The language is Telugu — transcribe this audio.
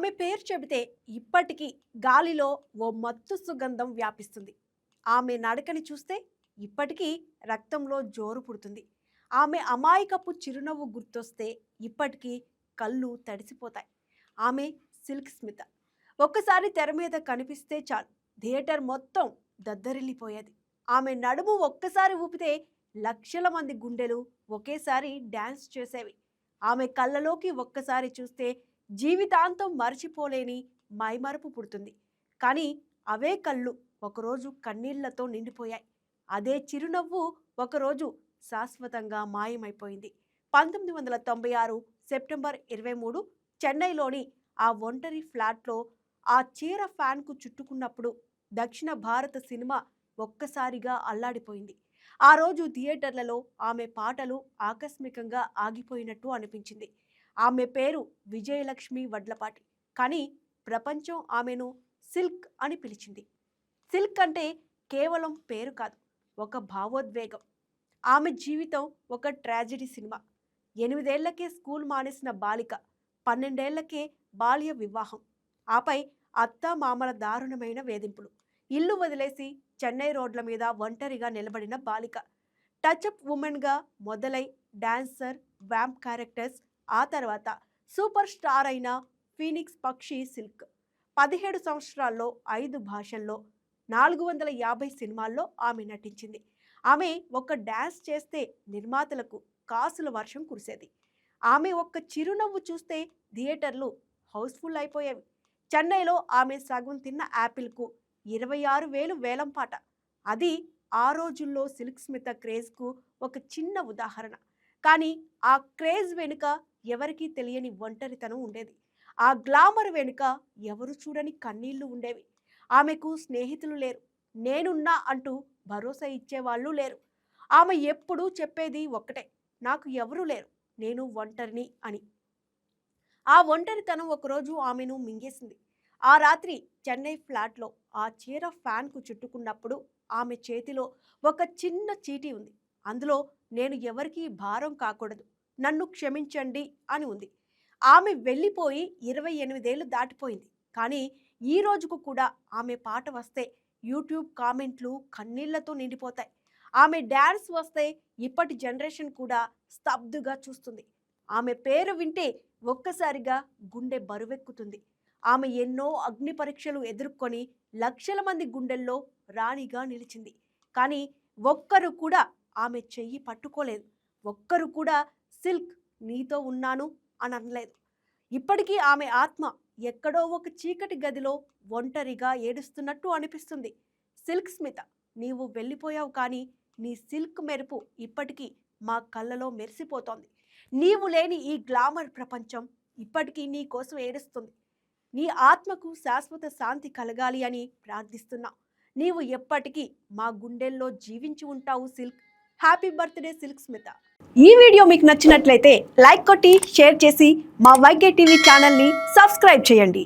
ఆమె పేరు చెబితే ఇప్పటికీ గాలిలో ఓ మత్తు సుగంధం వ్యాపిస్తుంది. ఆమె నడకని చూస్తే ఇప్పటికీ రక్తంలో జోరు పుడుతుంది. ఆమె అమాయకపు చిరునవ్వు గుర్తొస్తే ఇప్పటికీ కళ్ళు తడిసిపోతాయి. ఆమె సిల్క్ స్మిత. ఒక్కసారి తెర మీద కనిపిస్తే చాలు. థియేటర్ మొత్తం దద్దరిల్లిపోయేది. ఆమె నడుము ఒక్కసారి ఊపితే లక్షల మంది గుండెలు ఒకేసారి డ్యాన్స్ చేసేవి. ఆమె కళ్ళలోకి ఒక్కసారి చూస్తే జీవితాంతం మరచిపోలేని మైమరపు పుడుతుంది. కానీ అవే కళ్ళు ఒకరోజు కన్నీళ్ళతో నిండిపోయాయి. అదే చిరునవ్వు ఒకరోజు శాశ్వతంగా మాయమైపోయింది. పంతొమ్మిది వందల తొంభై ఆరు సెప్టెంబర్ ఇరవై మూడు చెన్నైలోని ఆ ఒంటరి ఫ్లాట్లో ఆ చీర ఫ్యాన్కు చుట్టుకున్నప్పుడు దక్షిణ భారత సినిమా ఒక్కసారిగా అల్లాడిపోయింది. ఆ రోజు థియేటర్లలో ఆమె పాటలు ఆకస్మికంగా ఆగిపోయినట్టు అనిపించింది. ఆమె పేరు విజయలక్ష్మి వడ్లపాటి. కానీ ప్రపంచం ఆమెను సిల్క్ అని పిలిచింది. సిల్క్ అంటే కేవలం పేరు కాదు ఒక భావోద్వేగం. ఆమె జీవితం ఒక ట్రాజెడీ సినిమా. ఎనిమిదేళ్ళకే స్కూల్ మానేసిన బాలిక పన్నెండేళ్ళకే బాల్య వివాహం. ఆపై అత్త మామల దారుణమైన వేధింపులు. ఇల్లు వదిలేసి చెన్నై రోడ్ల మీద ఒంటరిగా నిలబడిన బాలిక. టచ్అప్ ఉమెన్గా మొదలై డాన్సర్ వ్యాంప్ క్యారెక్టర్స్ ఆ తర్వాత సూపర్ స్టార్ అయిన ఫీనిక్స్ పక్షి సిల్క్. పదిహేడు సంవత్సరాల్లో ఐదు భాషల్లో నాలుగు వందల యాభై సినిమాల్లో ఆమె నటించింది. ఆమె ఒక డ్యాన్స్ చేస్తే నిర్మాతలకు కాసుల వర్షం కురిసేది. ఆమె ఒక్క చిరునవ్వు చూస్తే థియేటర్లు హౌస్ఫుల్ అయిపోయేవి. చెన్నైలో ఆమె సగం తిన్న యాపిల్కు ఇరవై ఆరు వేలు వేలం పాట అది ఆ రోజుల్లో సిల్క్ స్మిత క్రేజ్కు ఒక చిన్న ఉదాహరణ. కానీ ఆ క్రేజ్ వెనుక ఎవరికీ తెలియని ఒంటరితనం ఉండేది. ఆ గ్లామర్ వెనుక ఎవరు చూడని కన్నీళ్ళు ఉండేవి. ఆమెకు స్నేహితులు లేరు. నేనున్నా అంటూ భరోసా ఇచ్చేవాళ్ళు లేరు. ఆమె ఎప్పుడూ చెప్పేది ఒక్కటే నాకు ఎవరూ లేరు. నేను ఒంటరిని అని. ఆ ఒంటరితనం ఒకరోజు ఆమెను మింగేసింది. ఆ రాత్రి చెన్నై ఫ్లాట్లో ఆ చీర ఫ్యాన్కు చుట్టుకున్నప్పుడు ఆమె చేతిలో ఒక చిన్న చీటీ ఉంది. అందులో నేను ఎవరికీ భారం కాకూడదు. నన్ను క్షమించండి అని ఉంది. ఆమె వెళ్ళిపోయి ఇరవై ఎనిమిదేళ్ళు దాటిపోయింది. కానీ ఈ రోజుకు కూడా ఆమె పాట వస్తే యూట్యూబ్ కామెంట్లు కన్నీళ్ళతో నిండిపోతాయి. ఆమె డ్యాన్స్ వస్తే ఇప్పటి జనరేషన్ కూడా స్తబ్దుగా చూస్తుంది. ఆమె పేరు వింటే ఒక్కసారిగా గుండె బరువెక్కుతుంది. ఆమె ఎన్నో అగ్ని పరీక్షలు ఎదుర్కొని లక్షల మంది గుండెల్లో రాణిగా నిలిచింది. కానీ ఒక్కరు కూడా ఆమె చెయ్యి పట్టుకోలేదు. ఒక్కరు కూడా సిల్క్ నీతో ఉన్నాను అని అనలేదు. ఇప్పటికీ ఆమె ఆత్మ ఎక్కడో ఒక చీకటి గదిలో ఒంటరిగా ఏడుస్తున్నట్టు అనిపిస్తుంది. సిల్క్ స్మిత నీవు వెళ్ళిపోయావు కానీ నీ సిల్క్ మెరుపు ఇప్పటికీ మా కళ్ళలో మెరిసిపోతోంది. నీవు లేని ఈ గ్లామర్ ప్రపంచం ఇప్పటికీ నీ కోసం ఏడుస్తుంది. నీ ఆత్మకు శాశ్వత శాంతి కలగాలి అని ప్రార్థిస్తున్నా. నీవు ఎప్పటికీ మా గుండెల్లో జీవించి ఉంటావు Silk. Happy birthday Silk Smitha ఈ వీడియో మీకు నచ్చినట్లయితే లైక్ కొట్టి షేర్ చేసి మా వైకే టీవీ ఛానల్ని సబ్స్క్రైబ్ చేయండి.